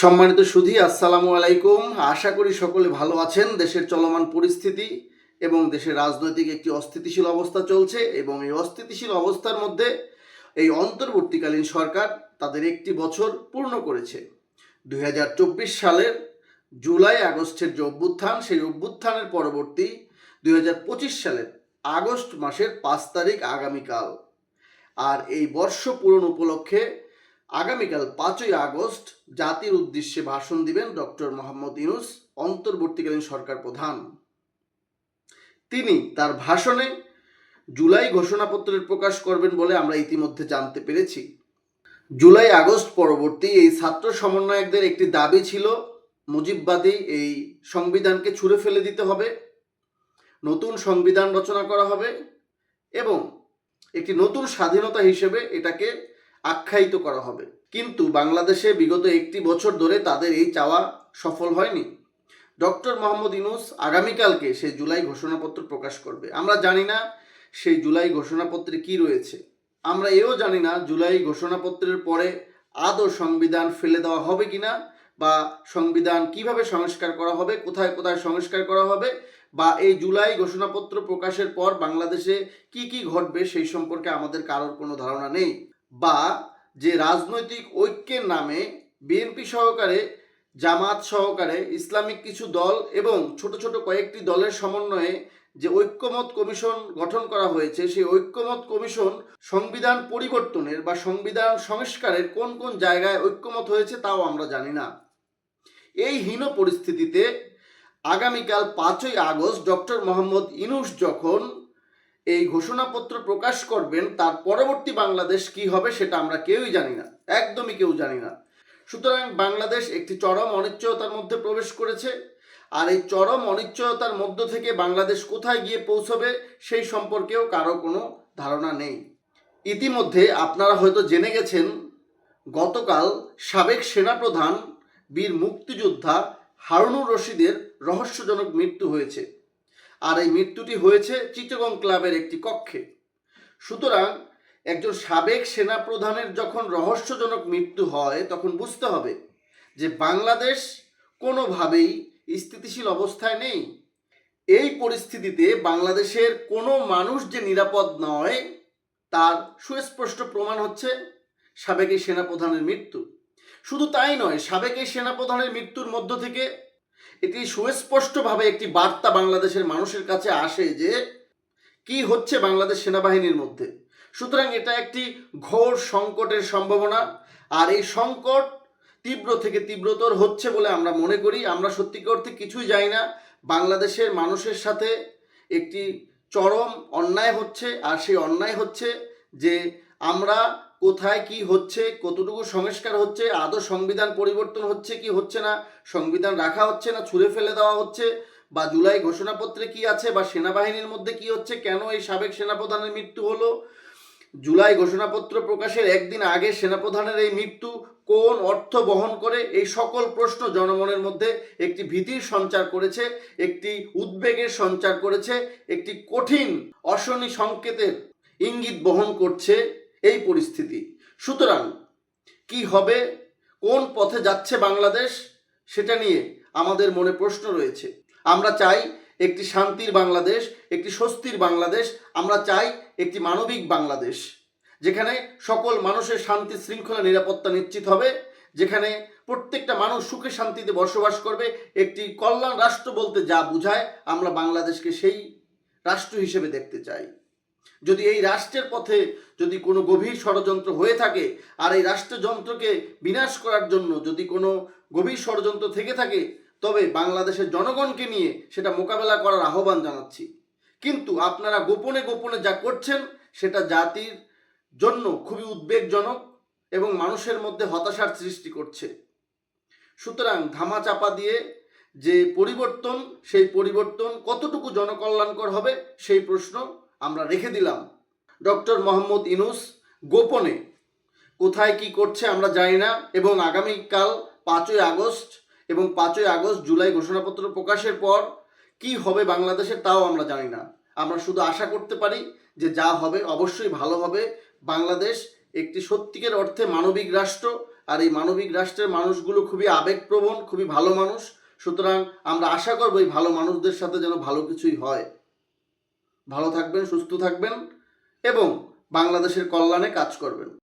সম্মানিত সুধী, আসসালামু আলাইকুম। আশা করি সকলে ভালো আছেন। দেশের চলমান পরিস্থিতি এবং দেশের রাজনৈতিক একটি অস্থিতিশীল অবস্থা চলছে এবং এই অস্থিতিশীল অবস্থার মধ্যে এই অন্তর্বর্তীকালীন সরকার তাদের একটি বছর পূর্ণ করেছে। দুই হাজার চব্বিশ সালের জুলাই আগস্টের যে অভ্যুত্থান, সেই অভ্যুত্থানের পরবর্তী দুই হাজার পঁচিশ সালের আগস্ট মাসের পাঁচ তারিখ আগামীকাল। আর এই বর্ষ পূরণ উপলক্ষে আগামীকাল পাঁচই আগস্ট জাতির উদ্দেশ্যে ভাষণ দিবেন ডক্টর মোহাম্মদ ইউনুস, অন্তর্বর্তীকালীন সরকার প্রধান। তিনি তার ভাষণে জুলাই ঘোষণাপত্রের প্রকাশ করবেন বলে আমরা ইতিমধ্যে জানতে পেরেছি। জুলাই আগস্ট পরবর্তী এই ছাত্র সমন্বয়কদের একটি দাবি ছিল, মুজিববাদী এই সংবিধানকে ছুঁড়ে ফেলে দিতে হবে, নতুন সংবিধান রচনা করা হবে এবং একটি নতুন স্বাধীনতা হিসেবে এটাকে আখ্যায়িত করা হবে। কিন্তু বাংলাদেশে বিগত একটি বছর ধরে তাদের এই চাওয়া সফল হয়নি। ডক্টর মোহাম্মদ ইনুস আগামীকালকে সেই জুলাই ঘোষণাপত্র প্রকাশ করবে। আমরা জানি না সেই জুলাই ঘোষণাপত্রে কি রয়েছে। আমরা এও জানি না জুলাই ঘোষণাপত্রের পরে আদৌ সংবিধান ফেলে দেওয়া হবে কিনা বা সংবিধান কীভাবে সংস্কার করা হবে, কোথায় কোথায় সংস্কার করা হবে, বা এই জুলাই ঘোষণাপত্র প্রকাশের পর বাংলাদেশে কি কি ঘটবে সেই সম্পর্কে আমাদের কারোর কোনো ধারণা নেই। বা যে রাজনৈতিক ঐক্যের নামে বিএনপি সহকারে, জামাত সহকারে ইসলামিক কিছু দল এবং ছোট ছোট কয়েকটি দলের সমন্বয়ে যে ঐক্যমত কমিশন গঠন করা হয়েছে, সেই ঐক্যমত কমিশন সংবিধান পরিবর্তনের বা সংবিধান সংস্কারের কোন কোন জায়গায় ঐক্যমত হয়েছে তাও আমরা জানি না। এই হীন পরিস্থিতিতে আগামীকাল পাঁচই আগস্ট ডক্টর মোহাম্মদ ইনুস যখন এই ঘোষণাপত্র প্রকাশ করবেন, তার পরবর্তী বাংলাদেশ কি হবে সেটা আমরা কেউই জানি না, একদমই কেউ জানি না। সুতরাং বাংলাদেশ একটি চরম অনিশ্চয়তার মধ্যে প্রবেশ করেছে, আর এই চরম অনিশ্চয়তার মধ্য থেকে বাংলাদেশ কোথায় গিয়ে পৌঁছবে সেই সম্পর্কেও কারও কোনো ধারণা নেই। ইতিমধ্যে আপনারা হয়তো জেনে গেছেন, গতকাল সাবেক সেনাপ্রধান বীর মুক্তিযোদ্ধা হারুনুর রশিদের রহস্যজনক মৃত্যু হয়েছে। আর এই মৃত্যুটি হয়েছে চিটগং ক্লাবের একটি কক্ষে। সুতরাং একজন সাবেক সেনাপ্রধানের যখন রহস্যজনক মৃত্যু হয়, তখন বুঝতে হবে যে বাংলাদেশ কোনোভাবেই স্থিতিশীল অবস্থায় নেই। এই পরিস্থিতিতে বাংলাদেশের কোনো মানুষ যে নিরাপদ নয়, তার সুস্পষ্ট প্রমাণ হচ্ছে সাবেক এই সেনাপ্রধানের মৃত্যু। শুধু তাই নয়, সাবেক এই সেনাপ্রধানের মৃত্যুর মধ্য থেকে এটি সুস্পষ্টভাবে একটি বার্তা বাংলাদেশের মানুষের কাছে আসে যে, কি হচ্ছে বাংলাদেশ সেনাবাহিনীর মধ্যে? সুতরাং এটা একটি ঘোর সংকটের সম্ভাবনা, আর এই সংকট তীব্র থেকে তীব্রতর হচ্ছে বলে আমরা মনে করি। আমরা সত্যিকার অর্থে কিছুই জানি না। বাংলাদেশের মানুষের সাথে একটি চরম অন্যায় হচ্ছে, আর সেই অন্যায় হচ্ছে যে আমরা কোথায় কি হচ্ছে, কতটুকু সংস্কার হচ্ছে, আদৌ সংবিধান পরিবর্তন হচ্ছে কি হচ্ছে না, সংবিধান রাখা হচ্ছে না, ছুঁড়ে ফেলে দেওয়া হচ্ছে, বা জুলাই ঘোষণাপত্রে কি আছে, বা সেনাবাহিনীর মধ্যে কি হচ্ছে, কেন এই সাবেক সেনাপ্রধানের মৃত্যু হলো, জুলাই ঘোষণাপত্র প্রকাশের একদিন আগে সেনাপ্রধানের এই মৃত্যু কোন অর্থ বহন করে, এই সকল প্রশ্ন জনমনের মধ্যে একটি ভীতির সঞ্চার করেছে, একটি উদ্বেগের সঞ্চার করেছে, একটি কঠিন, অশনি সংকেতের ইঙ্গিত বহন করছে এই পরিস্থিতি। সুতরাং কি হবে? কোন পথে যাচ্ছে বাংলাদেশ? সেটা নিয়ে আমাদের মনে প্রশ্ন রয়েছে। আমরা চাই একটি শান্তির বাংলাদেশ, একটি স্বস্তির বাংলাদেশ। আমরা চাই একটি মানবিক বাংলাদেশ, যেখানে সকল মানুষের শান্তি শৃঙ্খলা নিরাপত্তা নিশ্চিত হবে, যেখানে প্রত্যেকটা মানুষ সুখে শান্তিতে বসবাস করবে। একটি কল্যাণ রাষ্ট্র বলতে যা বোঝায়, আমরা বাংলাদেশকে সেই রাষ্ট্র হিসেবে দেখতে চাই। যদি এই রাষ্ট্রের পথে যদি কোনো গভীর ষড়যন্ত্র হয়ে থাকে, আর এই রাষ্ট্রযন্ত্রকে বিনাশ করার জন্য যদি কোনো গভীর ষড়যন্ত্র থেকে থাকে, তবে বাংলাদেশের জনগণকে নিয়ে সেটা মোকাবেলা করার আহ্বান জানাচ্ছি। কিন্তু আপনারা গোপনে গোপনে যা করছেন, সেটা জাতির জন্য খুবই উদ্বেগজনক এবং মানুষের মধ্যে হতাশার সৃষ্টি করছে। সুতরাং ধামাচাপা দিয়ে যে পরিবর্তন, সেই পরিবর্তন কতটুকু জনকল্যাণকর হবে, সেই প্রশ্ন আমরা রেখে দিলাম। ডক্টর মোহাম্মদ ইনুস গোপনে কোথায় কি করছে আমরা জানি না এবং আগামীকাল পাঁচই আগস্ট এবং পাঁচই আগস্ট জুলাই ঘোষণাপত্র প্রকাশের পর কি হবে বাংলাদেশে তাও আমরা জানি না। আমরা শুধু আশা করতে পারি যে যা হবে অবশ্যই ভালো হবে। বাংলাদেশ একটি সত্যিকার অর্থে মানবিক রাষ্ট্র আর এই মানবিক রাষ্ট্রের মানুষগুলো খুবই আবেগপ্রবণ, খুবই ভালো মানুষ। সুতরাং আমরা আশা করব এই ভালো মানুষদের সাথে যেন ভালো কিছুই হয়। ভালো থাকবেন সুস্থ থাকবেন এবং বাংলাদেশের কল্যাণে কাজ করবেন।